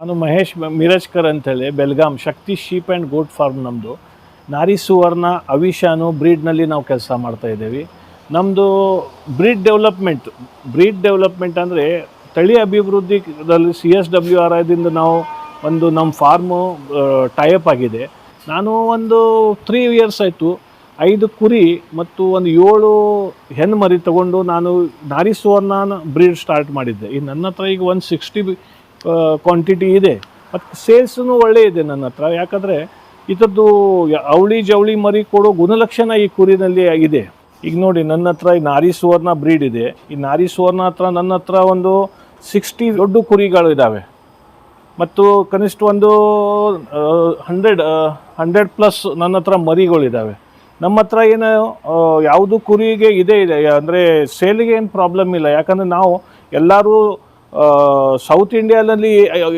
ನಾನು ಮಹೇಶ್ ಮಿರಜ್ಕರ್ ಅಂತೇಳಿ Belgaum Shakti sheep and goat farm ನಮ್ಮದು ನಾರಿ ಸುವರ್ಣ, ಅವಿಶಾನು ಬ್ರೀಡ್ನಲ್ಲಿ ನಾವು ಕೆಲಸ ಮಾಡ್ತಾ ಇದ್ದೀವಿ. ನಮ್ಮದು ಬ್ರೀಡ್ ಡೆವಲಪ್ಮೆಂಟ್ ಬ್ರೀಡ್ ಡೆವಲಪ್ಮೆಂಟ್ ಅಂದರೆ ತಳಿ ಅಭಿವೃದ್ಧಿದಲ್ಲಿ ಸಿ ಎಸ್ ಡಬ್ಲ್ಯೂ ಆರ್ ಐದಿಂದ ನಾವು ಒಂದು ನಮ್ಮ ಫಾರ್ಮು ಟೈಅಪ್ ಆಗಿದೆ. ನಾನು ಒಂದು ತ್ರೀ ಇಯರ್ಸ್ ಆಯಿತು. ಐದು ಕುರಿ ಮತ್ತು ಒಂದು ಏಳು ಹೆಣ್ಣು ಮರಿ ತಗೊಂಡು ನಾನು ನಾರಿ ಸುವರ್ಣ ಬ್ರೀಡ್ ಸ್ಟಾರ್ಟ್ ಮಾಡಿದ್ದೆ. ಈಗ ನನ್ನ ಹತ್ರ ಈಗ ಒಂದು ಸಿಕ್ಸ್ಟಿ ಕ್ವಾಂಟಿಟಿ ಇದೆ. ಮತ್ತು ಸೇಲ್ಸೂ ಒಳ್ಳೆ ಇದೆ ನನ್ನ ಹತ್ರ. ಯಾಕಂದರೆ ಇದರದ್ದು ಅವಳಿ ಜವಳಿ ಮರಿ ಕೊಡೋ ಗುಣಲಕ್ಷಣ ಈ ಕುರಿನಲ್ಲಿ ಇದೆ ಈಗ ನೋಡಿ, ನನ್ನ ಹತ್ರ ಈ ನಾರಿ ಸುವರ್ಣ ಬ್ರೀಡ್ ಇದೆ. ಈ ನಾರಿ ಸುವರ್ಣ ಹತ್ರ ನನ್ನ ಹತ್ರ ಒಂದು ಸಿಕ್ಸ್ಟಿ ದೊಡ್ಡ ಕುರಿಗಳು ಇದ್ದಾವೆ ಮತ್ತು ಕನಿಷ್ಠ ಒಂದು ಹಂಡ್ರೆಡ್ ಹಂಡ್ರೆಡ್ ಪ್ಲಸ್ ನನ್ನ ಹತ್ರ ಮರಿಗಳಿದ್ದಾವೆ ನಮ್ಮ ಹತ್ರ ಏನು ಯಾವುದು ಕುರಿಗೆ ಇದೆ ಇದೆ, ಅಂದರೆ ಸೇಲಿಗೆ ಏನು ಪ್ರಾಬ್ಲಮ್ ಇಲ್ಲ. ಯಾಕಂದರೆ ನಾವು ಎಲ್ಲರೂ ಸೌತ್ ಇಂಡಿಯಾದಲ್ಲಿ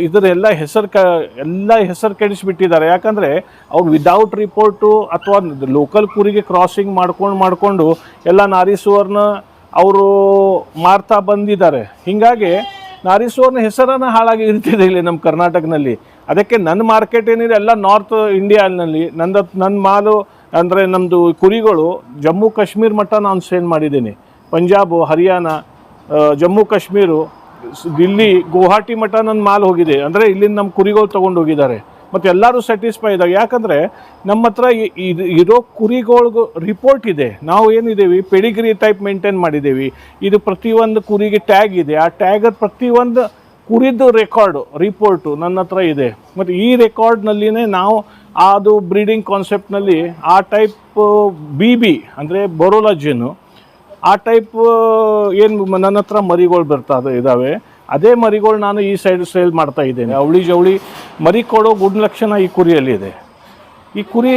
ಇದರ ಎಲ್ಲ ಹೆಸರು ಕ, ಎಲ್ಲ ಹೆಸರು ಕೆಡಿಸಿಬಿಟ್ಟಿದ್ದಾರೆ. ಯಾಕಂದರೆ, ಅವ್ರು ವಿದೌಟ್ ರಿಪೋರ್ಟು ಅಥವಾ ಲೋಕಲ್ ಕುರಿಗೆ ಕ್ರಾಸಿಂಗ್ ಮಾಡ್ಕೊಂಡು, ಮಾಡಿಕೊಂಡು ಎಲ್ಲ ನಾರೀಸುವರ್ನ ಅವರು ಮಾರ್ತಾ ಬಂದಿದ್ದಾರೆ. ಹೀಗಾಗಿ, ನಾರಿ ಸುವರ್ಣ ಹೆಸರನ್ನು ಹಾಳಾಗಿ ಇರ್ತಿದೆ ಇಲ್ಲಿ ನಮ್ಮ ಕರ್ನಾಟಕದಲ್ಲಿ ಅದಕ್ಕೆ ನನ್ನ ಮಾರ್ಕೆಟ್ ಏನಿದೆ, ಎಲ್ಲ ನಾರ್ತ್ ಇಂಡಿಯಾನಲ್ಲಿ ನಂದು ನನ್ನ ಮಾಲು, ಅಂದರೆ ನಮ್ಮದು ಕುರಿಗಳು ಜಮ್ಮು ಕಾಶ್ಮೀರ್ ಮಟ್ಟ ನಾನು ಸೇಲ್ ಮಾಡಿದ್ದೀನಿ. ಪಂಜಾಬು, ಹರಿಯಾಣ ಜಮ್ಮು ಕಾಶ್ಮೀರು ದಿಲ್ಲಿ ಗುವಾಹಟಿ ಮಠ ನನ್ನ ಮಾಲ್ ಹೋಗಿದೆ. ಅಂದರೆ ಇಲ್ಲಿಂದ ನಮ್ಮ ಕುರಿಗಳು ತೊಗೊಂಡು ಹೋಗಿದ್ದಾರೆ. ಮತ್ತು ಎಲ್ಲರೂ ಸ್ಯಾಟಿಸ್ಫೈ ಇದ್ದಾರೆ ಯಾಕಂದರೆ ನಮ್ಮ ಹತ್ರ ಇದು ಇರೋ ಕುರಿಗಳಿಗೂ ರಿಪೋರ್ಟ್ ಇದೆ. ನಾವು ಏನಿದ್ದೀವಿ ಪೆಡಿಗ್ರಿ ಟೈಪ್ ಮೇಂಟೈನ್ ಮಾಡಿದ್ದೀವಿ ಇದು ಪ್ರತಿಯೊಂದು ಕುರಿಗೆ ಟ್ಯಾಗ್ ಇದೆ. ಆ ಟ್ಯಾಗದ ಪ್ರತಿಯೊಂದು ಕುರಿದು ರೆಕಾರ್ಡು ರಿಪೋರ್ಟು ನನ್ನ ಹತ್ರ ಇದೆ. ಮತ್ತು ಈ ರೆಕಾರ್ಡ್ನಲ್ಲಿನೇ ನಾವು ಅದು ಬ್ರೀಡಿಂಗ್ ಕಾನ್ಸೆಪ್ಟ್ನಲ್ಲಿ ಆ ಟೈಪ್ ಬಿ ಬಿ ಅಂದರೆ ಬೊರೋಲಜಿನು ಆ ಟೈಪ್ ಏನು ನನ್ನ ಹತ್ರ ಮರಿಗಳು ಬರ್ತಾ ಇದ್ದಾವೆ ಅದೇ ಮರಿಗಳು ನಾನು ಈ ಸೈಡ್ ಸೇಲ್ ಮಾಡ್ತಾ ಇದ್ದೇನೆ. ಅವಳಿ ಜವಳಿ ಮರಿ ಕೊಡೋ ಗುಣಲಕ್ಷಣ ಈ ಕುರಿಯಲ್ಲಿ ಇದೆ. ಈ ಕುರಿ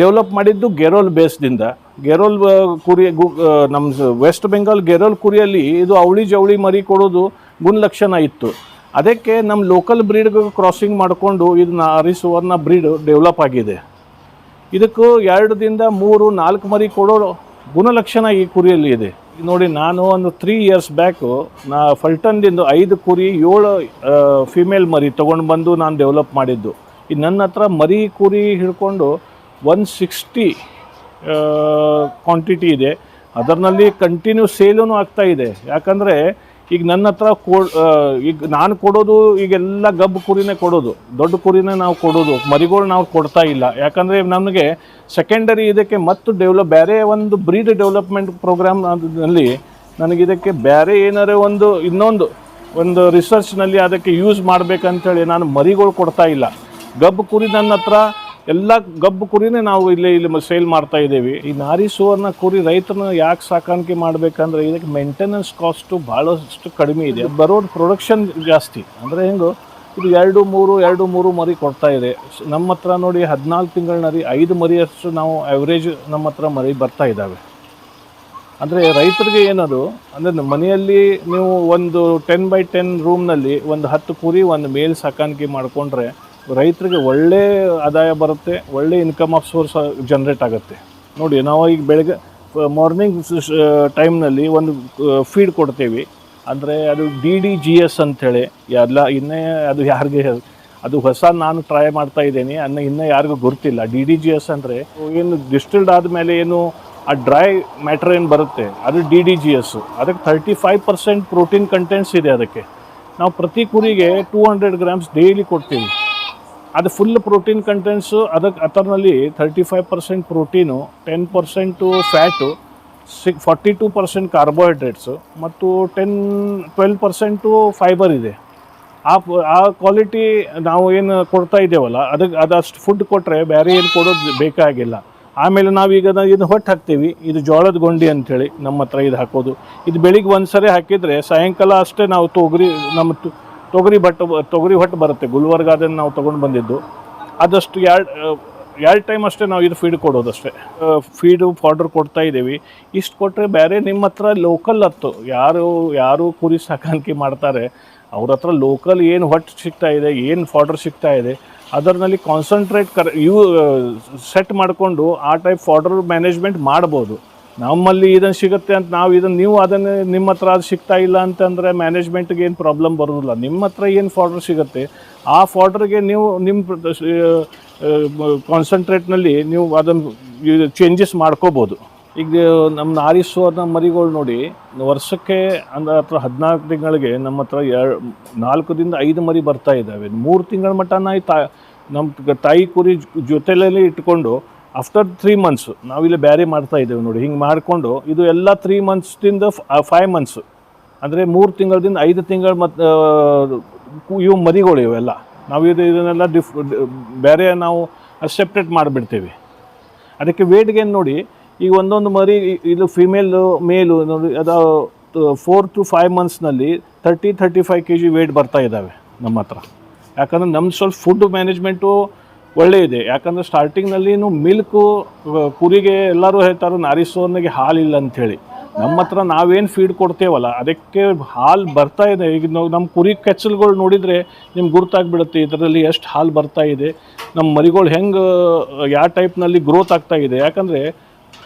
ಡೆವಲಪ್ ಮಾಡಿದ್ದು ಗೆರೋಲ್ ಬೇಸ್ದಿಂದ ಗೆರೋಲ್ ಕುರಿ, ಗು ನಮ್ಮ ವೆಸ್ಟ್ ಬೆಂಗಾಲ್ ಗೆರೋಲ್ ಕುರಿಯಲ್ಲಿ ಇದು ಅವಳಿ ಜವಳಿ ಮರಿ ಕೊಡೋದು ಗುಣಲಕ್ಷಣ ಇತ್ತು. ಅದಕ್ಕೆ ನಮ್ಮ ಲೋಕಲ್ ಬ್ರೀಡ್ಗೆ ಕ್ರಾಸಿಂಗ್ ಮಾಡಿಕೊಂಡು ಇದನ್ನ ಅರಿಸುವನ್ನ ಬ್ರೀಡ್ ಡೆವಲಪ್ ಆಗಿದೆ. ಇದಕ್ಕೂ ಎರಡರಿಂದ ಮೂರು ನಾಲ್ಕು ಮರಿ ಕೊಡೋ ಗುಣಲಕ್ಷಣ ಈ ಕುರಿಯಲ್ಲಿ ಇದೆ. ನೋಡಿ, ನಾನು ಒಂದು ತ್ರೀ ಇಯರ್ಸ್ ಬ್ಯಾಕು ನಾ ಫಲ್ಟನ್ದಿಂದ ಐದು ಕುರಿ, ಏಳು ಫಿಮೇಲ್ ಮರಿ ತೊಗೊಂಡು ಬಂದು ನಾನು ಡೆವಲಪ್ ಮಾಡಿದ್ದು. ಈ ನನ್ನ ಹತ್ರ ಮರಿ ಕುರಿ ಹಿಡ್ಕೊಂಡು ಒನ್ ಸಿಕ್ಸ್ಟಿ ಕ್ವಾಂಟಿಟಿ ಇದೆ. ಅದರಲ್ಲಿ ಕಂಟಿನ್ಯೂ ಸೇಲೂ ಆಗ್ತಾ ಇದೆ. ಯಾಕಂದರೆ ಈಗ ನನ್ನ ಹತ್ರ ಕೊ ಈಗ ನಾನು ಕೊಡೋದು ಈಗೆಲ್ಲ ಗಬ್ಬು ಕುರಿನೇ ಕೊಡೋದು. ದೊಡ್ಡ ಕುರಿನೇ ನಾವು ಕೊಡೋದು. ಮರಿಗಳು ನಾವು ಕೊಡ್ತಾ ಇಲ್ಲ. ಯಾಕಂದರೆ ನಮಗೆ ಸೆಕೆಂಡರಿ ಇದಕ್ಕೆ ಮತ್ತು ಡೆವಲಪ್ ಬೇರೆ ಒಂದು ಬ್ರೀಡ್ ಡೆವಲಪ್ಮೆಂಟ್ ಪ್ರೋಗ್ರಾಮ್ ಅದರಲ್ಲಿ ನನಗಿದಕ್ಕೆ ಬೇರೆ ಏನಾರೇ ಒಂದು ಇನ್ನೊಂದು, ಒಂದು ರಿಸರ್ಚ್ನಲ್ಲಿ ಅದಕ್ಕೆ ಯೂಸ್ ಮಾಡಬೇಕಂತೇಳಿ ನಾನು ಮರಿಗಳು ಕೊಡ್ತಾ ಇಲ್ಲ. ಗಬ್ಬು ಕುರಿ ನನ್ನ ಹತ್ರ ಎಲ್ಲ ಗಬ್ಬು ಕುರಿನೇ ನಾವು ಇಲ್ಲಿ ಇಲ್ಲಿ ಸೇಲ್ ಮಾಡ್ತಾ ಇದ್ದೀವಿ. ಈ ನಾರಿ ಸುವರ್ಣ ಕುರಿ ರೈತನ ಯಾಕೆ ಸಾಕಾಣಿಕೆ ಮಾಡಬೇಕಂದ್ರೆ ಇದಕ್ಕೆ ಮೇಂಟೆನೆನ್ಸ್ ಕಾಸ್ಟು ಭಾಳಷ್ಟು ಕಡಿಮೆ ಇದೆ. ಬರೋ ಪ್ರೊಡಕ್ಷನ್ ಜಾಸ್ತಿ. ಅಂದರೆ ಹೆಂಗು, ಇದು ಎರಡು ಮೂರು ಎರಡು ಮೂರು ಮರಿ ಕೊಡ್ತಾ ಇದೆ. ನಮ್ಮ ಹತ್ರ ನೋಡಿ ಹದಿನಾಲ್ಕು ತಿಂಗಳ ನರಿ, ಐದು ಮರಿಯಷ್ಟು ನಾವು ಆವ್ರೇಜ್ ನಮ್ಮ ಹತ್ರ ಮರಿ ಬರ್ತಾ ಇದ್ದಾವೆ. ಅಂದರೆ ರೈತರಿಗೆ ಏನದು, ಅಂದರೆ ಮನೆಯಲ್ಲಿ ನೀವು ಒಂದು ಟೆನ್ ಬೈ ಟೆನ್ ರೂಮ್ನಲ್ಲಿ ಒಂದು ಹತ್ತು ಕುರಿ ಒಂದು ಮೇಲ್ ಸಾಕಾಣಿಕೆ ಮಾಡಿಕೊಂಡ್ರೆ ರೈತರಿಗೆ ಒಳ್ಳೆ ಆದಾಯ ಬರುತ್ತೆ, ಒಳ್ಳೆ ಇನ್ಕಮ್ ಆಫ್ ಸೋರ್ಸ್ ಜನ್ರೇಟ್ ಆಗುತ್ತೆ. ನೋಡಿ, ನಾವು ಈಗ ಬೆಳಗ್ಗೆ ಮಾರ್ನಿಂಗ್ ಟೈಮ್ನಲ್ಲಿ ಒಂದು ಫೀಡ್ ಕೊಡ್ತೀವಿ. ಅಂದರೆ ಅದು ಡಿ ಡಿ ಜಿ ಎಸ್ ಅಂಥೇಳಿ, ಎಲ್ಲ ಇನ್ನೇ ಅದು ಯಾರಿಗೆ ಅದು ಹೊಸ ನಾನು ಟ್ರೈ ಮಾಡ್ತಾ ಇದ್ದೀನಿ, ಅನ್ನ ಇನ್ನೂ ಯಾರಿಗೂ ಗೊತ್ತಿಲ್ಲ. ಡಿ ಡಿ ಜಿ ಎಸ್ ಅಂದರೆ ಏನು ಡಿಸ್ಟಿಲ್ಡ್ ಆದಮೇಲೆ ಏನು, ಆ ಡ್ರೈ ಮ್ಯಾಟ್ರ್ ಏನು ಬರುತ್ತೆ, ಅದು ಡಿ ಡಿ ಜಿ ಎಸ್ಸು ಅದಕ್ಕೆ thirty five percent protein contents ಇದೆ ಅದಕ್ಕೆ. ನಾವು ಪ್ರತಿ ಕುರಿಗೆ ಟೂ ಹಂಡ್ರೆಡ್ ಗ್ರಾಮ್ಸ್ ಡೈಲಿ ಕೊಡ್ತೀವಿ. ಅದು ಫುಲ್ ಪ್ರೋಟೀನ್ ಕಂಟೆಂಟ್ಸು ಅದಕ್ಕೆ ಅದರಲ್ಲಿ thirty five percent protein ten percent fat six forty two percent carbohydrates ಮತ್ತು ಟೆನ್ ಟ್ವೆಲ್ ಪರ್ಸೆಂಟು ಫೈಬರ್ ಇದೆ. ಆ ಆ ಕ್ವಾಲಿಟಿ ನಾವು ಏನು ಕೊಡ್ತಾ ಇದ್ದೇವಲ್ಲ ಅದಕ್ಕೆ ಅದಷ್ಟು ಫುಡ್ ಕೊಟ್ಟರೆ ಬೇರೆ ಏನು ಕೊಡೋದು ಬೇಕಾಗಿಲ್ಲ. ಆಮೇಲೆ ನಾವೀಗ ಇದನ್ನು ಇದು ಹೊಟ್ಟು ಹಾಕ್ತೀವಿ, ಇದು ಜೋಳದ ಗೊಂಡಿ ಅಂಥೇಳಿ ನಮ್ಮ ಹತ್ರ ಇದು ಹಾಕೋದು. ಇದು ಬೆಳಿಗ್ಗೆ ಒಂದು ಸರಿ ಹಾಕಿದರೆ ಸಾಯಂಕಾಲ ಅಷ್ಟೇ ನಾವು ತೊಗರಿ, ನಮ್ಮ ತೊಗರಿ ಭಟ್ಟು ಬ- ತೊಗರಿ ಹೊಟ್ಟು ಬರುತ್ತೆ ಗುಲ್ಬರ್ಗಾದಿಂದ ನಾವು ತೊಗೊಂಡು ಬಂದಿದ್ದು. ಆದಷ್ಟು ಎರಡು ಎರಡು ಟೈಮ್ ಅಷ್ಟೇ ನಾವು ಇದು ಫೀಡ್ ಕೊಡೋದು ಅಷ್ಟೇ. ಫೀಡು ಪೌಡ್ರ್ ಕೊಡ್ತಾ ಇದ್ದೀವಿ. ಇಷ್ಟು ಕೊಟ್ಟರೆ ಬೇರೆ ನಿಮ್ಮ ಹತ್ರ ಲೋಕಲ್ ಹತ್ತು. ಯಾರು ಯಾರು ಕುರಿ ಸಾಕಾಣಿಕೆ ಮಾಡ್ತಾರೆ, ಅವ್ರ ಹತ್ರ ಲೋಕಲ್ ಏನು ಹೊಟ್ಟು ಸಿಗ್ತಾ ಇದೆ, ಏನು ಫಾರ್ಡರ್ ಸಿಗ್ತಾ ಇದೆ ಅದರಲ್ಲಿ ಕಾನ್ಸಂಟ್ರೇಟ್ ಕರ್ ಸೆಟ್ ಮಾಡಿಕೊಂಡು ಆ ಟೈಪ್ ಫಾರ್ಡರ್ ಮ್ಯಾನೇಜ್ಮೆಂಟ್ ಮಾಡ್ಬೋದು. ನಮ್ಮಲ್ಲಿ ಇದನ್ನು ಸಿಗುತ್ತೆ ಅಂತ ನಾವು ಇದನ್ನು ನೀವು ಅದನ್ನು ನಿಮ್ಮ ಹತ್ರ ಅದು ಸಿಗ್ತಾ ಇಲ್ಲ ಅಂತಂದರೆ ಮ್ಯಾನೇಜ್ಮೆಂಟ್ಗೆ ಏನು ಪ್ರಾಬ್ಲಮ್ ಬರೋದಿಲ್ಲ. ನಿಮ್ಮ ಹತ್ರ ಏನು ಫಾರ್ಡರ್ ಸಿಗುತ್ತೆ, ಆ ಫಾರ್ಡರ್ಗೆ ನೀವು ನಿಮ್ಮ ಕಾನ್ಸಂಟ್ರೇಟ್ನಲ್ಲಿ ನೀವು ಅದನ್ನು ಚೇಂಜಸ್ ಮಾಡ್ಕೋಬೋದು. ಈಗ ನಮ್ಮ ನಾರಿಸುವರ್ನ ಮರಿಗಳು ನೋಡಿ, ವರ್ಷಕ್ಕೆ ಅಂದ್ರೆ ಹತ್ರ ಹದಿನಾಲ್ಕು ತಿಂಗಳಿಗೆ ನಮ್ಮ ಹತ್ರ ಎರಡು ನಾಲ್ಕರಿಂದ ಐದು ಮರಿ ಬರ್ತಾ ಇದ್ದಾವೆ ಮೂರು ತಿಂಗಳ ಮಟ್ಟ ನಾಯಿ ತಾ ನಮ್ಮ ತಾಯಿ ಕುರಿ ಜೊತೆಲೇ ಇಟ್ಕೊಂಡು ಆಫ್ಟರ್ ತ್ರೀ ಮಂತ್ಸ್ ನಾವಿಲ್ಲಿ ಬ್ಯಾರಿ ಮಾಡ್ತಾ ಇದ್ದೇವೆ ನೋಡಿ. ಹಿಂಗೆ ಮಾಡಿಕೊಂಡು ಇದು ಎಲ್ಲ ತ್ರೀ ಮಂತ್ಸ್ದಿಂದ ಫೈವ್ ಮಂತ್ಸ್ ಅಂದರೆ ಮೂರು ತಿಂಗಳದಿಂದ ಐದು ತಿಂಗಳು ಮತ್ತು ಇವು ಮರಿಗಳು ಇವೆಲ್ಲ. ನಾವು ಇದು, ಇದನ್ನೆಲ್ಲ ಡಿಫ್ ಬೇರೆ ನಾವು ಸೆಪ್ರೇಟ್ ಮಾಡಿಬಿಡ್ತೀವಿ. ಅದಕ್ಕೆ ವೇಟ್ ಗೇನ್ ನೋಡಿ, ಈಗ ಒಂದೊಂದು ಮರಿ, ಇದು ಫಿಮೇಲು ಮೇಲು ನೋಡಿ, ಅದು four to five ಮಂತ್ಸ್ನಲ್ಲಿ thirty thirty five K G weight ಬರ್ತಾ ಇದ್ದಾವೆ ನಮ್ಮ ಹತ್ರ. ಯಾಕಂದ್ರೆ ನಮ್ಮ ಸ್ವಲ್ಪ ಫುಡ್ ಮ್ಯಾನೇಜ್ಮೆಂಟು ಒಳ್ಳೆ ಇದೆ. ಯಾಕಂದರೆ ಸ್ಟಾರ್ಟಿಂಗ್ನಲ್ಲಿನೂ ಮಿಲ್ಕು ಕುರಿಗೆ ಎಲ್ಲರೂ ಹೇಳ್ತಾರೆ ನಾರಿಸೋನಿಗೆ ಹಾಲಿಲ್ಲ ಅಂಥೇಳಿ. ನಮ್ಮ ಹತ್ರ ನಾವೇನು ಫೀಡ್ ಕೊಡ್ತೇವಲ್ಲ, ಅದಕ್ಕೆ ಹಾಲು ಬರ್ತಾ ಇದೆ. ಈಗ ನಮ್ಮ ಕುರಿ ಕೆಚ್ಚಲುಗಳು ನೋಡಿದರೆ ನಿಮ್ಗೆ ಗುರುತಾಗ್ಬಿಡುತ್ತೆ, ಇದರಲ್ಲಿ ಎಷ್ಟು ಹಾಲು ಬರ್ತಾ ಇದೆ. ನಮ್ಮ ಮರಿಗಳು ಹೆಂಗೆ ಯಾವ ಟೈಪ್ನಲ್ಲಿ ಗ್ರೋತ್ ಆಗ್ತಾ ಇದೆ. ಯಾಕಂದರೆ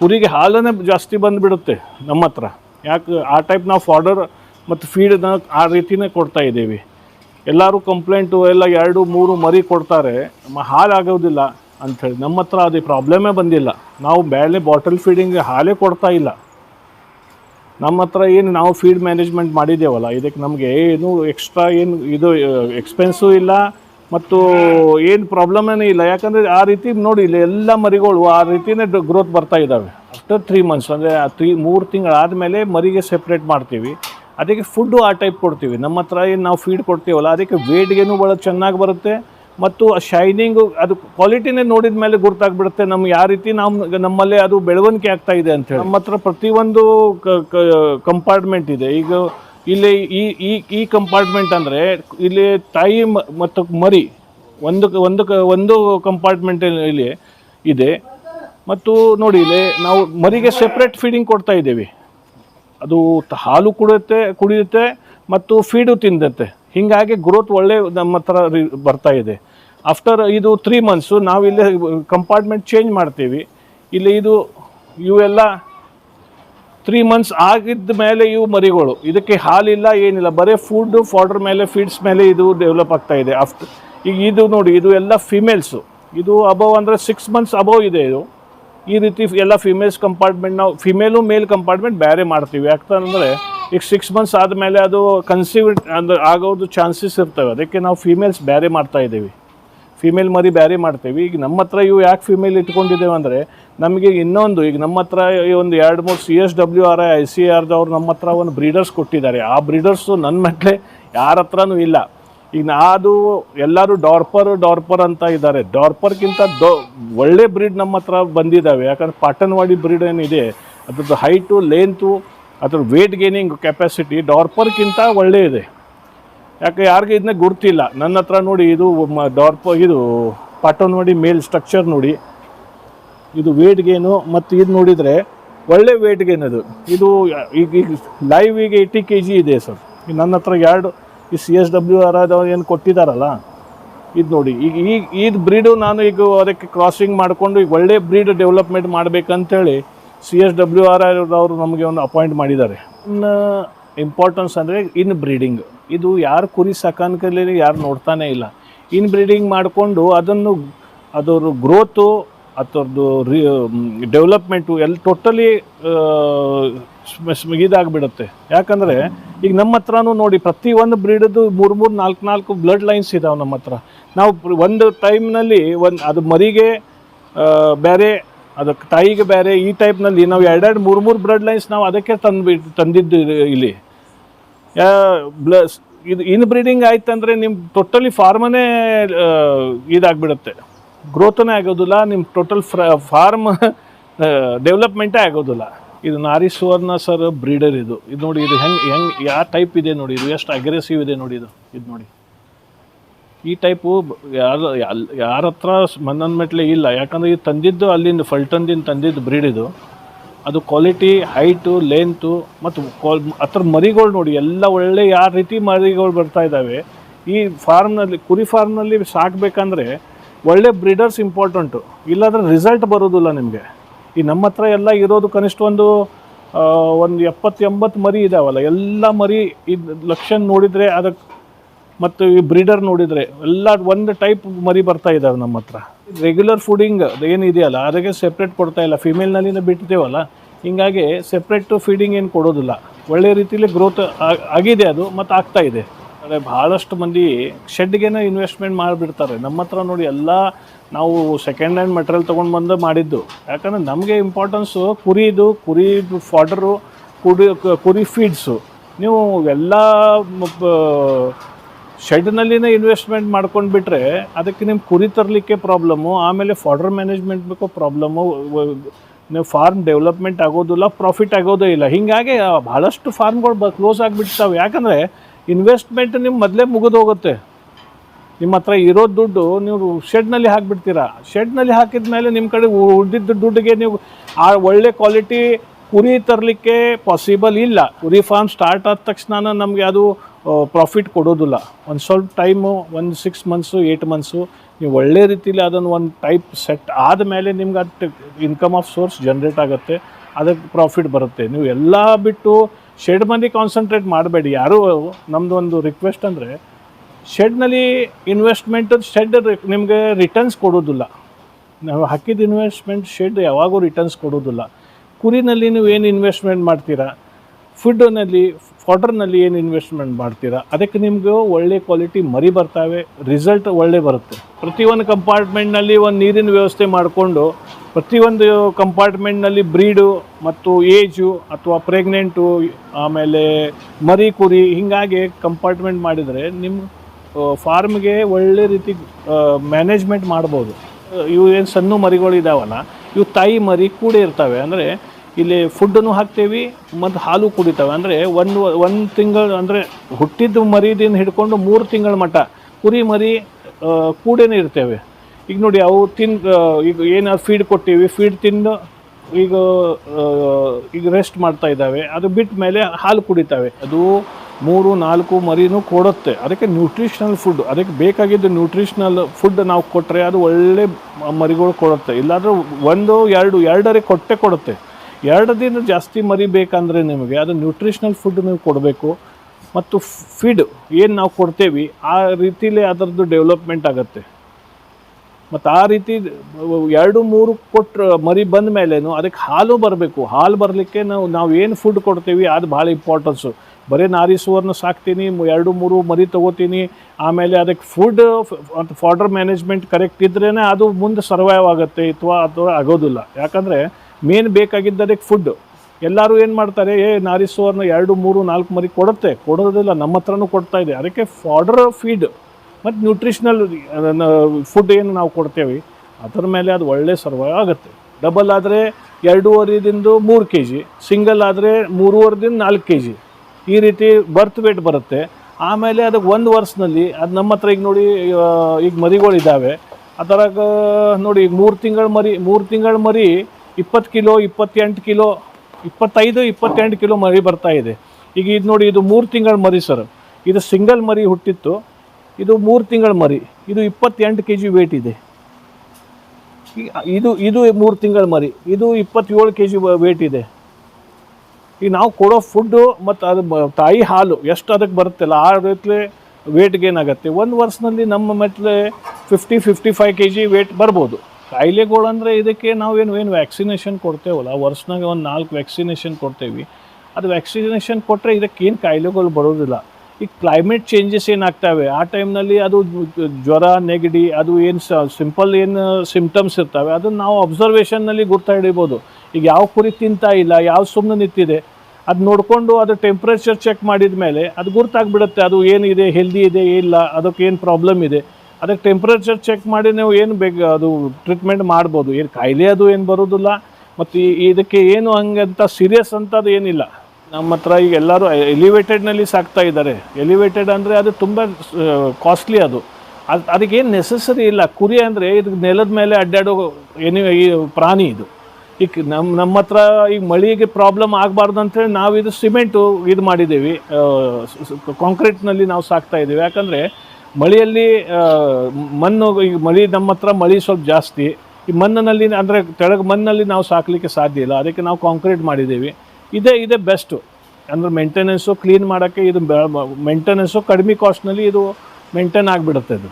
ಕುರಿಗೆ ಹಾಲನ್ನೇ ಜಾಸ್ತಿ ಬಂದುಬಿಡುತ್ತೆ ನಮ್ಮ ಹತ್ರ. ಯಾಕೆ, ಆ ಟೈಪ್ ನಾವು ಫಾರ್ಡರ್ ಮತ್ತು ಫೀಡನ್ನ ಆ ರೀತಿನೇ ಕೊಡ್ತಾ ಇದ್ದೀವಿ. ಎಲ್ಲರೂ ಕಂಪ್ಲೇಂಟು ಎಲ್ಲ ಎರಡು, ಮೂರು ಮರಿ ಕೊಡ್ತಾರೆ. ಮ- ಹಾಲು ಆಗೋದಿಲ್ಲ ಅಂಥೇಳಿ. ನಮ್ಮ ಹತ್ರ ಅದೇ ಪ್ರಾಬ್ಲಮೇ ಬಂದಿಲ್ಲ. ನಾವು ಬೇಳೆ ಬಾಟಲ್ ಫೀಡಿಂಗ್ ಹಾಲೇ ಕೊಡ್ತಾ ಇಲ್ಲ. ನಮ್ಮ ಹತ್ರ ಏನು ನಾವು ಫೀಡ್ ಮ್ಯಾನೇಜ್ಮೆಂಟ್ ಮಾಡಿದ್ದೇವಲ್ಲ, ಇದಕ್ಕೆ ನಮಗೆ ಏನು ಎಕ್ಸ್ಟ್ರಾ ಏನು ಇದು ಎಕ್ಸ್ಪೆನ್ಸು ಇಲ್ಲ ಮತ್ತು ಏನು ಪ್ರಾಬ್ಲಮೇ ಇಲ್ಲ. ಯಾಕಂದರೆ ಆ ರೀತಿ ನೋಡಿ, ಇಲ್ಲಿ ಎಲ್ಲ ಮರಿಗಳು ಆ ರೀತಿನೇ ಗ್ರೋತ್ ಬರ್ತಾ ಇದ್ದಾವೆ. ಆಫ್ಟರ್ ತ್ರೀ ಮಂತ್ಸ್ ಅಂದರೆ ತ್ರೀ ಮೂರು ತಿಂಗಳಾದಮೇಲೆ ಮರಿಗೆ ಸೆಪ್ರೇಟ್ ಮಾಡ್ತೀವಿ. ಅದಕ್ಕೆ ಫುಡ್ಡು ಆ ಟೈಪ್ ಕೊಡ್ತೀವಿ. ನಮ್ಮ ಹತ್ರ ಏನು ನಾವು ಫೀಡ್ ಕೊಡ್ತೀವಲ್ಲ, ಅದಕ್ಕೆ ವೇಟ್ಗೇನು ಭಾಳ ಚೆನ್ನಾಗಿ ಬರುತ್ತೆ. ಮತ್ತು ಶೈನಿಂಗು ಅದು ಕ್ವಾಲಿಟಿನೇ ನೋಡಿದ ಮೇಲೆ ಗುರ್ತಾಗ್ಬಿಡುತ್ತೆ. ನಮ್ಗೆ ಯಾವ ರೀತಿ ನಮ್ಮ ನಮ್ಮಲ್ಲೇ ಅದು ಬೆಳವಣಿಗೆ ಆಗ್ತಾ ಇದೆ ಅಂತ ಹೇಳಿ. ನಮ್ಮ ಹತ್ರ ಪ್ರತಿಯೊಂದು ಕಂಪಾರ್ಟ್ಮೆಂಟ್ ಇದೆ. ಈಗ ಇಲ್ಲಿ ಈ ಈ ಈ ಕಂಪಾರ್ಟ್ಮೆಂಟ್ ಅಂದರೆ ಇಲ್ಲಿ ತಾಯಿ ಮತ್ತು ಮರಿ ಒಂದು ಒಂದು ಒಂದು ಕಂಪಾರ್ಟ್ಮೆಂಟ್ ಇಲ್ಲಿ ಇದೆ. ಮತ್ತು ನೋಡಿ ಇಲ್ಲಿ ನಾವು ಮರಿಗೆ ಸೆಪ್ರೇಟ್ ಫೀಡಿಂಗ್ ಕೊಡ್ತಾ ಇದ್ದೇವೆ. ಅದು ಹಾಲು ಕುಡಿಯುತ್ತೆ ಕುಡಿಯುತ್ತೆ ಮತ್ತು ಫೀಡು ತಿಂದತ್ತೆ. ಹೀಗಾಗಿ ಗ್ರೋತ್ ಒಳ್ಳೆ ನಮ್ಮ ಹತ್ರ ಬರ್ತಾ ಇದೆ. ಆಫ್ಟರ್ ಇದು ತ್ರೀ ಮಂತ್ಸು ನಾವು ಇಲ್ಲಿ ಕಂಪಾರ್ಟ್ಮೆಂಟ್ ಚೇಂಜ್ ಮಾಡ್ತೀವಿ. ಇಲ್ಲಿ ಇದು, ಇವೆಲ್ಲ ತ್ರೀ ಮಂತ್ಸ್ ಆಗಿದ್ದ ಮೇಲೆ ಇವು ಮರಿಗಳು. ಇದಕ್ಕೆ ಹಾಲಿಲ್ಲ, ಏನಿಲ್ಲ. ಬರೀ ಫುಡ್ಡು ಫಾರ್ಡರ್ ಮೇಲೆ ಫೀಡ್ಸ್ ಮೇಲೆ ಇದು ಡೆವಲಪ್ ಆಗ್ತಾ ಇದೆ. ಆಫ್ಟರ್ ಈಗ ಇದು ನೋಡಿ, ಇದು ಎಲ್ಲ ಫಿಮೇಲ್ಸು ಇದು ಅಬೋವ್ ಅಂದರೆ ಸಿಕ್ಸ್ ಮಂತ್ಸ್ ಅಬೋವ್ ಇದೆ ಇದು. ಈ ರೀತಿ ಎಲ್ಲ ಫಿಮೇಲ್ಸ್ ಕಂಪಾರ್ಟ್ಮೆಂಟ್ ನಾವು ಫಿಮೇಲು ಮೇಲ್ ಕಂಪಾರ್ಟ್ಮೆಂಟ್ ಬೇರೆ ಮಾಡ್ತೀವಿ. ಯಾಕಂದರೆ ಈಗ ಸಿಕ್ಸ್ ಮಂತ್ಸ್ ಆದಮೇಲೆ ಅದು ಕನ್ಸೀವ್ ಅಂದ್ರೆ ಆಗೋದು ಚಾನ್ಸಸ್ ಇರ್ತವೆ. ಅದಕ್ಕೆ ನಾವು ಫಿಮೇಲ್ಸ್ ಬೇರೆ ಮಾಡ್ತಾ ಇದ್ದೀವಿ. ಫಿಮೇಲ್ ಮರಿ ಬೇರೆ ಮಾಡ್ತೇವೆ. ಈಗ ನಮ್ಮ ಹತ್ರ ಇವು ಯಾಕೆ ಫಿಮೇಲ್ ಇಟ್ಕೊಂಡಿದ್ದೇವೆ ಅಂದರೆ ನಮಗೆ ಇನ್ನೊಂದು ಈಗ ನಮ್ಮ ಹತ್ರ ಈ ಒಂದು ಎರಡು ಮೂರು C S W R I C ಆರ್ದವ್ರು ನಮ್ಮ ಹತ್ರ ಒಂದು ಬ್ರೀಡರ್ಸ್ ಕೊಟ್ಟಿದ್ದಾರೆ. ಆ ಬ್ರೀಡರ್ಸು ನನ್ನ ಮಟ್ಲೆ ಯಾರ ಹತ್ರನೂ ಇಲ್ಲ. ಈಗ ಅದು ಎಲ್ಲರೂ ಡಾರ್ಪರ್ ಡಾರ್ಪರ್ ಅಂತ ಇದ್ದಾರೆ. ಡಾರ್ಪರ್ಗಿಂತ ದೊ, ಒಳ್ಳೆ ಬ್ರೀಡ್ ನಮ್ಮ ಹತ್ರ ಬಂದಿದ್ದಾವೆ ಯಾಕಂದ್ರೆ ಪಾಟನ್ವಾಡಿ ಬ್ರೀಡ್ ಏನಿದೆ, ಅದ್ರದ್ದು ಹೈಟು ಲೆಂತು ಅದ್ರ ವೇಟ್ ಗೇನಿಂಗ್ ಕೆಪಾಸಿಟಿ ಡಾರ್ಪರ್ಗಿಂತ ಒಳ್ಳೆ ಇದೆ. ಯಾಕೆ ಯಾರಿಗೆ ಇದನ್ನ ಗುರ್ತಿಲ್ಲ. ನನ್ನ ಹತ್ರ ನೋಡಿ ಇದು ಡಾರ್ಪ, ಇದು ಪಾಟನ್ವಾಡಿ ಮೇಲ್ ಸ್ಟ್ರಕ್ಚರ್ ನೋಡಿ. ಇದು ವೇಟ್ ಗೇನು ಮತ್ತು ಇದು ನೋಡಿದರೆ ಒಳ್ಳೆ ವೇಟ್ ಗೇನ್ ಅದು. ಇದು, ಈಗ ಈಗ ಲೈವ್ ಈಗ ಏಯ್ಟಿ ಕೆ ಜಿ ಇದೆ ಸರ್. ನನ್ನ ಹತ್ರ ಎರಡು ಈ ಸಿ ಎಸ್ ಡಬ್ಲ್ಯೂ ಆರ್ ಅದು ಏನು ಕೊಟ್ಟಿದ್ದಾರಲ್ಲ ಇದು ನೋಡಿ, ಈಗ ಈಗ ಇದು ಬ್ರೀಡು ನಾನು ಈಗ ಅದಕ್ಕೆ ಕ್ರಾಸಿಂಗ್ ಮಾಡಿಕೊಂಡು ಈಗ ಒಳ್ಳೆ ಬ್ರೀಡ್ ಡೆವಲಪ್ಮೆಂಟ್ ಮಾಡಬೇಕಂತೇಳಿ ಸಿ ಎಸ್ ಡಬ್ಲ್ಯೂ ಆರ್ ಅವರು ನಮಗೆ ಒಂದು ಅಪಾಯಿಂಟ್ ಮಾಡಿದ್ದಾರೆ. ಇನ್ನು ಇಂಪಾರ್ಟೆನ್ಸ್ ಅಂದರೆ ಇನ್ ಬ್ರೀಡಿಂಗ್ ಇದು ಯಾರು ಕುರಿ ಸಾಕಾಣಿಕೆಯಲ್ಲಿ ಯಾರು ನೋಡ್ತಾನೆ ಇಲ್ಲ. ಇನ್ ಬ್ರೀಡಿಂಗ್ ಮಾಡಿಕೊಂಡು ಅದನ್ನು ಅದರ ಗ್ರೋತು ಅದರದ್ದು ರಿ ಡೆವಲಪ್ಮೆಂಟು ಎಲ್ಲಿ ಟೋಟಲಿ ಇದಾಗ್ಬಿಡುತ್ತೆ ಯಾಕಂದರೆ ಈಗ ನಮ್ಮ ಹತ್ರನೂ ನೋಡಿ ಪ್ರತಿ ಒಂದು ಬ್ರೀಡದು ಮೂರು ಮೂರು, ನಾಲ್ಕು ನಾಲ್ಕು ಬ್ಲಡ್ ಲೈನ್ಸ್ ಇದಾವೆ ನಮ್ಮ ಹತ್ರ. ನಾವು ಒಂದು ಟೈಮ್ನಲ್ಲಿ ಒಂದು ಅದು ಮರಿಗೆ ಬೇರೆ ಅದಕ್ಕೆ ತಾಯಿಗೆ ಬೇರೆ ಈ ಟೈಪ್ನಲ್ಲಿ ನಾವು ಎರಡೆರಡು ಮೂರು ಮೂರು ಬ್ಲಡ್ ಲೈನ್ಸ್ ನಾವು ಅದಕ್ಕೆ ತಂದುಬಿಟ್ಟು ತಂದಿದ್ದು ಇಲ್ಲಿ. ಬ್ಲಸ್ ಇದು ಇನ್ ಬ್ರೀಡಿಂಗ್ ಆಯ್ತಂದ್ರೆ ನಿಮ್ಮ ಟೋಟಲಿ ಫಾರ್ಮನೇ ಇದಾಗ್ಬಿಡುತ್ತೆ. ಗ್ರೋತನೇ ಆಗೋದಿಲ್ಲ ನಿಮ್ಮ ಟೋಟಲ್ ಫ್ರ ಫಾರ್ಮ್ ಡೆವಲಪ್ಮೆಂಟೇ ಆಗೋದಿಲ್ಲ. ಇದು ನಾರಿ ಸುವರ್ಣ ಸರ್ ಬ್ರೀಡರ್ ಇದು. ಇದು ನೋಡಿ, ಇದು ಹೆಂಗೆ ಹೆಂಗೆ ಯಾವ ಟೈಪ್ ಇದೆ ನೋಡಿ, ಇದು ಎಷ್ಟು ಅಗ್ರೆಸಿವ್ ಇದೆ ನೋಡಿ ಇದು. ಇದು ನೋಡಿ. ಈ ಟೈಪು ಯಾರು, ಯಾರ ಹತ್ರ ಮನ್ನನ್ ಮೆಟ್ಲೆ ಇಲ್ಲ. ಯಾಕಂದರೆ ಇದು ತಂದಿದ್ದು ಅಲ್ಲಿಂದ ಫಲ್ಟನ್ದಿಂದ ತಂದಿದ್ದು ಬ್ರೀಡ್ ಇದು. ಅದು ಕ್ವಾಲಿಟಿ ಹೈಟು ಲೆಂತು ಮತ್ತು ಕ್ವಾಲ್ ಹತ್ರ ಮರಿಗಳು ನೋಡಿ, ಎಲ್ಲ ಒಳ್ಳೆ ಯಾವ ರೀತಿ ಮರಿಗಳು ಬರ್ತಾ ಇದ್ದಾವೆ ಈ ಫಾರ್ಮ್ನಲ್ಲಿ ಕುರಿ ಫಾರ್ಮ್ನಲ್ಲಿ ಸಾಕಬೇಕಂದ್ರೆ ಒಳ್ಳೆ ಬ್ರೀಡರ್ಸ್ ಇಂಪಾರ್ಟೆಂಟು ಇಲ್ಲಾಂದರೆ ರಿಸಲ್ಟ್ ಬರೋದಿಲ್ಲ ನಿಮಗೆ. ಈ ನಮ್ಮ ಹತ್ರ ಎಲ್ಲ ಇರೋದು ಕನಿಷ್ಠ ಒಂದು ಒಂದು ಎಪ್ಪತ್ತು ಎಂಬತ್ತು ಮರಿ ಇದಾವಲ್ಲ, ಎಲ್ಲ ಮರಿ ಇದು ಲಕ್ಷನ್ ನೋಡಿದರೆ ಅದಕ್ಕೆ ಮತ್ತು ಈ ಬ್ರೀಡರ್ ನೋಡಿದರೆ ಎಲ್ಲ ಒಂದು ಟೈಪ್ ಮರಿ ಬರ್ತಾ ಇದ್ದಾವೆ ನಮ್ಮ ಹತ್ರ. ರೆಗ್ಯುಲರ್ ಫುಡಿಂಗ್ ಏನಿದೆಯಲ್ಲ ಅದಕ್ಕೆ ಸೆಪ್ರೇಟ್ ಕೊಡ್ತಾ ಇಲ್ಲ. ಫಿಮೇಲ್ನಲ್ಲಿನೇ ಬಿಟ್ಟಿದ್ದೇವಲ್ಲ, ಹಿಂಗಾಗಿ ಸೆಪ್ರೇಟ್ ಫೀಡಿಂಗ್ ಏನು ಕೊಡೋದಿಲ್ಲ. ಒಳ್ಳೆ ರೀತಿಯಲ್ಲಿ ಗ್ರೋತ್ ಆಗಿದೆ ಅದು, ಮತ್ತು ಆಗ್ತಾ ಇದೆ. ಅದೇ ಭಾಳಷ್ಟು ಮಂದಿ ಶೆಡ್ಗೇನೋ ಇನ್ವೆಸ್ಟ್ಮೆಂಟ್ ಮಾಡಿಬಿಡ್ತಾರೆ. ನಮ್ಮ ಹತ್ರ ನೋಡಿ ಎಲ್ಲ ನಾವು ಸೆಕೆಂಡ್ ಹ್ಯಾಂಡ್ ಮೆಟೀರಿಯಲ್ ತೊಗೊಂಡು ಬಂದು ಮಾಡಿದ್ದು. ಯಾಕಂದರೆ ನಮಗೆ ಇಂಪಾರ್ಟೆನ್ಸು ಕುರಿದು, ಕುರಿ ಫಾಡರು ಕುರಿ ಕುರಿ ಫೀಡ್ಸು ನೀವು ಎಲ್ಲ ಶೆಡ್ನಲ್ಲಿನೇ ಇನ್ವೆಸ್ಟ್ಮೆಂಟ್ ಮಾಡ್ಕೊಂಡು ಬಿಟ್ಟರೆ ಅದಕ್ಕೆ ನಿಮ್ಮ ಕುರಿ ತರಲಿಕ್ಕೆ ಪ್ರಾಬ್ಲಮ್ಮು ಆಮೇಲೆ ಫಾಡರ್ ಮ್ಯಾನೇಜ್ಮೆಂಟ್ ಬೇಕು ಪ್ರಾಬ್ಲಮ್ಮು ನೀವು ಫಾರ್ಮ್ ಡೆವಲಪ್ಮೆಂಟ್ ಆಗೋದಿಲ್ಲ ಪ್ರಾಫಿಟ್ ಆಗೋದೇ ಇಲ್ಲ. ಹೀಗಾಗಿ ಭಾಳಷ್ಟು ಫಾರ್ಮ್ಗಳು ಬ ಕ್ಲೋಸ್ ಆಗಿಬಿಡ್ತಾವೆ. ಯಾಕಂದರೆ ಇನ್ವೆಸ್ಟ್ಮೆಂಟ್ ನಿಮ್ಮ ಮೊದಲೇ ಮುಗಿದು ಹೋಗುತ್ತೆ. ನಿಮ್ಮ ಹತ್ರ ಇರೋ ದುಡ್ಡು ನೀವು ಶೆಡ್ನಲ್ಲಿ ಹಾಕಿಬಿಡ್ತೀರಾ? ಶೆಡ್ನಲ್ಲಿ ಹಾಕಿದ ಮೇಲೆ ನಿಮ್ಮ ಕಡೆ ಉಳಿದಿದ್ದ ದುಡ್ಡಿಗೆ ನೀವು ಆ ಒಳ್ಳೆ ಕ್ವಾಲಿಟಿ ಕುರಿ ತರಲಿಕ್ಕೆ ಪಾಸಿಬಲ್ ಇಲ್ಲ. ಕುರಿ ಫಾರ್ಮ್ ಸ್ಟಾರ್ಟ್ ಆದ ತಕ್ಷಣ ನಮಗೆ ಅದು ಪ್ರಾಫಿಟ್ ಕೊಡೋದಿಲ್ಲ. ಒಂದು ಸ್ವಲ್ಪ ಟೈಮು ಒಂದು ಸಿಕ್ಸ್ ಮಂತ್ಸು ಏಯ್ಟ್ ಮಂತ್ಸು ನೀವು ಒಳ್ಳೆ ರೀತಿಯಲ್ಲಿ ಅದನ್ನು ಒಂದು ಟೈಪ್ ಸೆಟ್ ಆದಮೇಲೆ ನಿಮ್ಗೆ ಅದು ಇನ್ಕಮ್ ಆಫ್ ಸೋರ್ಸ್ ಜನ್ರೇಟ್ ಆಗುತ್ತೆ. ಅದಕ್ಕೆ ಪ್ರಾಫಿಟ್ ಬರುತ್ತೆ. ನೀವು ಎಲ್ಲ ಬಿಟ್ಟು ಶೆಡ್ ಮಂದಿ ಕಾನ್ಸಂಟ್ರೇಟ್ ಮಾಡಬೇಡಿ. ಯಾರೂ ನಮ್ಮದು ಒಂದು ರಿಕ್ವೆಸ್ಟ್ ಅಂದರೆ ಶೆಡ್ನಲ್ಲಿ ಇನ್ವೆಸ್ಟ್ಮೆಂಟ್ ಶೆಡ್ ನಿಮಗೆ ರಿಟರ್ನ್ಸ್ ಕೊಡೋದಿಲ್ಲ. ನಾವು ಹಾಕಿದ ಇನ್ವೆಸ್ಟ್ಮೆಂಟ್ ಶೆಡ್ ಯಾವಾಗೂ ರಿಟರ್ನ್ಸ್ ಕೊಡೋದಿಲ್ಲ. ಕುರಿನಲ್ಲಿ ನೀವು ಏನು ಇನ್ವೆಸ್ಟ್ಮೆಂಟ್ ಮಾಡ್ತೀರಾ? ಫುಡ್ನಲ್ಲಿ ಫಾಡರ್ನಲ್ಲಿ ಏನು ಇನ್ವೆಸ್ಟ್ಮೆಂಟ್ ಮಾಡ್ತೀರಾ? ಅದಕ್ಕೆ ನಿಮಗೆ ಒಳ್ಳೆ ಕ್ವಾಲಿಟಿ ಮರಿ ಬರ್ತಾವೆ ರಿಸಲ್ಟ್ ಒಳ್ಳೆ ಬರುತ್ತೆ. ಪ್ರತಿಯೊಂದು ಕಂಪಾರ್ಟ್ಮೆಂಟ್ನಲ್ಲಿ ಒಂದು ನೀರಿನ ವ್ಯವಸ್ಥೆ ಮಾಡಿಕೊಂಡು, ಪ್ರತಿಯೊಂದು ಕಂಪಾರ್ಟ್ಮೆಂಟ್ನಲ್ಲಿ ಬ್ರೀಡು ಮತ್ತು ಏಜು ಅಥವಾ ಪ್ರೆಗ್ನೆಂಟು ಆಮೇಲೆ ಮರಿ, ಕುರಿ, ಹೀಗಾಗಿ ಕಂಪಾರ್ಟ್ಮೆಂಟ್ ಮಾಡಿದರೆ ನಿಮ್ಮ ಫಾರ್ಮ್ಗೆ ಒಳ್ಳೆ ರೀತಿ ಮ್ಯಾನೇಜ್ಮೆಂಟ್ ಮಾಡ್ಬೋದು. ಇವು ಏನು ಸಣ್ಣ ಮರಿಗಳು ಇದಾವಲ್ಲ, ಇವು ತಾಯಿ ಮರಿ ಕೂಡ ಇರ್ತವೆ. ಅಂದರೆ ಇಲ್ಲಿ ಫುಡ್ಡನ್ನು ಹಾಕ್ತೇವೆ ಮತ್ತು ಹಾಲು ಕುಡಿತವೆ. ಅಂದರೆ ಒಂದು ಒಂದು ತಿಂಗಳು ಅಂದರೆ ಹುಟ್ಟಿದ ಮರಿದಿಂದ ಹಿಡ್ಕೊಂಡು ಮೂರು ತಿಂಗಳ ಮಟ್ಟ ಕುರಿ ಮರಿ ಕೂಡೇ ಇರ್ತೇವೆ. ಈಗ ನೋಡಿ, ಅವು ತಿನ್ ಈಗ ಏನು ಫೀಡ್ ಕೊಟ್ಟಿವಿ ಫೀಡ್ ತಿಂದು ಈಗ ಈಗ ರೆಸ್ಟ್ ಮಾಡ್ತಾ ಇದ್ದಾವೆ. ಅದು ಬಿಟ್ಟ ಮೇಲೆ ಹಾಲು ಕುಡಿತಾವೆ. ಅದು ಮೂರು, ನಾಲ್ಕು ಮರಿನೂ ಕೊಡುತ್ತೆ. ಅದಕ್ಕೆ ನ್ಯೂಟ್ರಿಷನಲ್ ಫುಡ್ ಅದಕ್ಕೆ ಬೇಕಾಗಿದ್ದು ನ್ಯೂಟ್ರಿಷನಲ್ ಫುಡ್ ನಾವು ಕೊಟ್ಟರೆ ಅದು ಒಳ್ಳೆ ಮರಿಗಳು ಕೊಡುತ್ತೆ. ಇಲ್ಲಾಂದ್ರೆ ಒಂದು, ಎರಡು, ಎರಡರೆ ಕೊಟ್ಟೆ ಕೊಡುತ್ತೆ. ಎರಡು ದಿನ ಜಾಸ್ತಿ ಮರಿ ಬೇಕಂದರೆ ನಿಮಗೆ ಅದು ನ್ಯೂಟ್ರಿಷನಲ್ ಫುಡ್ ನೀವು ಕೊಡಬೇಕು. ಮತ್ತು ಫೀಡ್ ಏನು ನಾವು ಕೊಡ್ತೇವೆ, ಆ ರೀತಿಲೇ ಅದರದ್ದು ಡೆವಲಪ್ಮೆಂಟ್ ಆಗುತ್ತೆ. ಮತ್ತು ಆ ರೀತಿ ಎರಡು, ಮೂರು ಕೊಟ್ರ ಮರಿ ಬಂದ ಮೇಲೇನು ಅದಕ್ಕೆ ಹಾಲು ಬರಬೇಕು. ಹಾಲು ಬರಲಿಕ್ಕೆ ನಾವು ನಾವು ಏನು ಫುಡ್ ಕೊಡ್ತೀವಿ, ಅದು ಭಾಳ ಇಂಪಾರ್ಟೆನ್ಸು ಬರೀ ನಾರಿ ಸುವರ್ಣ ಸಾಕ್ತೀನಿ ಎರಡು ಮೂರು ಮರಿ ತೊಗೋತೀನಿ, ಆಮೇಲೆ ಅದಕ್ಕೆ ಫುಡ್ ಮತ್ತು ಫಾಡರ್ ಮ್ಯಾನೇಜ್ಮೆಂಟ್ ಕರೆಕ್ಟ್ ಇದ್ರೇ ಅದು ಮುಂದೆ ಸರ್ವೈವ್ ಆಗುತ್ತೆ ಅಥವಾ ಅಥವಾ ಆಗೋದಿಲ್ಲ. ಯಾಕಂದರೆ ಮೇನ್ ಬೇಕಾಗಿದ್ದು ಅದಕ್ಕೆ ಫುಡ್ ಎಲ್ಲರೂ ಏನು ಮಾಡ್ತಾರೆ, ಏ, ನಾರಿ ಸುವರ್ಣ ಎರಡು ಮೂರು ನಾಲ್ಕು ಮರಿ ಕೊಡುತ್ತೆ. ಕೊಡೋದಿಲ್ಲ, ನಮ್ಮ ಹತ್ರನೂ ಕೊಡ್ತಾ ಇದೆ. ಅದಕ್ಕೆ ಫಾರ್ಡರ್ ಫೀಡ್ ಮತ್ತು ನ್ಯೂಟ್ರಿಷನಲ್ ಫುಡ್ ಏನು ನಾವು ಕೊಡ್ತೇವೆ, ಅದರ ಮೇಲೆ ಅದು ಒಳ್ಳೆ ಸರ್ವೈವ್ ಆಗುತ್ತೆ. ಡಬಲ್ ಆದರೆ ಎರಡೂವರೆದಿಂದ ಮೂರು ಕೆ ಜಿ ಸಿಂಗಲ್ ಆದರೆ ಮೂರುವರೆದಿಂದ ನಾಲ್ಕು ಕೆ ಜಿ ಈ ರೀತಿ ಬರ್ತ್ ವೇಟ್ ಬರುತ್ತೆ. ಆಮೇಲೆ ಅದಕ್ಕೆ ಒಂದು ವರ್ಷದಲ್ಲಿ ಅದು ನಮ್ಮ ಹತ್ರ ಈಗ ನೋಡಿ ಆ, ಈಗ ಮರಿಗಳಿದ್ದಾವೆ. ಥರ ನೋಡಿ ಮೂರು ತಿಂಗಳು ಮರಿ ಮೂರು ತಿಂಗಳು ಮರಿ ಇಪ್ಪತ್ತು ಕಿಲೋ ಇಪ್ಪತ್ತೆಂಟು ಕಿಲೋ ಇಪ್ಪತ್ತೈದು ಇಪ್ಪತ್ತೆಂಟು ಕಿಲೋ ಮರಿ ಬರ್ತಾ ಇದೆ. ಈಗ ಇದು ನೋಡಿ ಇದು ಮೂರು ತಿಂಗಳು ಮರಿ ಸರ್. ಇದು ಸಿಂಗಲ್ ಮರಿ ಹುಟ್ಟಿತ್ತು. ಇದು ಮೂರು ತಿಂಗಳು ಮರಿ. ಇದು ಇಪ್ಪತ್ತೆಂಟು ಕೆ ಜಿ ವೇಟ್ ಇದೆ ಇದು ಇದು ಮೂರು ತಿಂಗಳು ಮರಿ. ಇದು ಇಪ್ಪತ್ತೇಳು ಕೆ ಜಿ ವೇಟ್ ಇದೆ. ಈಗ ನಾವು ಕೊಡೋ ಫುಡ್ಡು ಮತ್ತು ಅದು ತಾಯಿ ಹಾಲು ಎಷ್ಟು ಅದಕ್ಕೆ ಬರುತ್ತಲ್ಲ, ಆ ರೀತಿ ವೇಟ್ ಗೇನ್ ಆಗುತ್ತೆ. ಒಂದು ವರ್ಷದಲ್ಲಿ ನಮ್ಮ Mette fifty fifty five K G weight ಬರ್ಬೋದು. ಕಾಯಿಲೆಗಳು ಅಂದರೆ ಇದಕ್ಕೆ ನಾವೇನು ಏನು ವ್ಯಾಕ್ಸಿನೇಷನ್ ಕೊಡ್ತೇವಲ್ಲ ವರ್ಷನಾಗ ಒಂದು ನಾಲ್ಕು ವ್ಯಾಕ್ಸಿನೇಷನ್ ಕೊಡ್ತೇವೆ. ಅದು ವ್ಯಾಕ್ಸಿನೇಷನ್ ಕೊಟ್ಟರೆ ಇದಕ್ಕೇನು ಕಾಯಿಲೆಗಳು ಬರೋದಿಲ್ಲ. ಈಗ ಕ್ಲೈಮೇಟ್ ಚೇಂಜಸ್ ಏನಾಗ್ತವೆ? ಆ ಟೈಮ್ನಲ್ಲಿ ಅದು ಜ್ವರ, ನೆಗಡಿ, ಅದು ಏನು ಸಿಂಪಲ್ ಏನು ಸಿಂಪ್ಟಮ್ಸ್ ಇರ್ತವೆ. ಅದನ್ನು ನಾವು ಅಬ್ಸರ್ವೇಷನ್ನಲ್ಲಿ ಗುರ್ತಾ ಹಿಡಿಬೋದು ಈಗ ಯಾವ ಕುರಿ ತಿಂತಾ ಇಲ್ಲ, ಯಾವ ಸುಮ್ಮನೆ ನಿಂತಿದೆ, ಅದು ನೋಡಿಕೊಂಡು ಅದು ಟೆಂಪ್ರೇಚರ್ ಚೆಕ್ ಮಾಡಿದ ಮೇಲೆ ಅದು ಗುರ್ತಾಗ್ಬಿಡುತ್ತೆ, ಅದು ಏನಿದೆ ಹೆಲ್ದಿ ಇದೆ, ಇಲ್ಲ, ಅದಕ್ಕೆ ಏನು ಪ್ರಾಬ್ಲಮ್ ಇದೆ. ಅದಕ್ಕೆ ಟೆಂಪ್ರೇಚರ್ ಚೆಕ್ ಮಾಡಿ ನೀವು ಏನು ಬೇಕು ಅದು ಟ್ರೀಟ್ಮೆಂಟ್ ಮಾಡ್ಬೋದು. ಏನು ಕಾಯಿಲೆ ಅದು ಏನು ಬರೋದಿಲ್ಲ, ಮತ್ತು ಇದಕ್ಕೆ ಏನು ಸೀರಿಯಸ್ ಅಂತ ಅದು ಏನಿಲ್ಲ. ನಮ್ಮ ಹತ್ರ ಈಗ ಎಲ್ಲರೂ ಎಲಿವೇಟೆಡ್ನಲ್ಲಿ ಸಾಕ್ತಾ ಇದ್ದಾರೆ. ಎಲಿವೇಟೆಡ್ ಅಂದರೆ ಅದು ತುಂಬ ಕಾಸ್ಟ್ಲಿ ಅದು. ಅದು ಅದಕ್ಕೇನು ನೆಸಸರಿ ಇಲ್ಲ. ಕುರಿ ಅಂದರೆ ಇದು ನೆಲದ ಮೇಲೆ ಅಡ್ಡಾಡೋ ಏನು ಈ ಪ್ರಾಣಿ ಇದು. ಈಗ ನಮ್ಮ ನಮ್ಮ ಹತ್ರ ಈಗ ಮಳೆಗೆ ಪ್ರಾಬ್ಲಮ್ ಆಗಬಾರ್ದು ಅಂತೇಳಿ ನಾವು ಇದು ಸಿಮೆಂಟು ಇದು ಮಾಡಿದ್ದೀವಿ. ಕಾಂಕ್ರೀಟ್ನಲ್ಲಿ ನಾವು ಸಾಕ್ತಾ ಇದ್ದೀವಿ. ಯಾಕಂದರೆ ಮಳೆಯಲ್ಲಿ ಮಣ್ಣು ಈಗ ಮಳೆ ನಮ್ಮ ಹತ್ರ ಮಳೆ ಸ್ವಲ್ಪ ಜಾಸ್ತಿ. ಈ ಮಣ್ಣಿನಲ್ಲಿ, ಅಂದರೆ ತೆಳಗೆ ಮಣ್ಣಲ್ಲಿ ನಾವು ಸಾಕಲಿಕ್ಕೆ ಸಾಧ್ಯ ಇಲ್ಲ. ಅದಕ್ಕೆ ನಾವು ಕಾಂಕ್ರೀಟ್ ಮಾಡಿದ್ದೀವಿ. ಇದೇ ಇದೇ ಬೆಸ್ಟು ಅಂದರೆ ಮೇಂಟೆನೆನ್ಸು ಕ್ಲೀನ್ ಮಾಡೋಕ್ಕೆ ಇದು ಮೇಂಟೆನೆನ್ಸು ಕಡಿಮೆ ಕಾಸ್ಟ್ನಲ್ಲಿ ಇದು ಮೇಂಟೈನ್ ಆಗಿಬಿಡುತ್ತೆ ಇದು.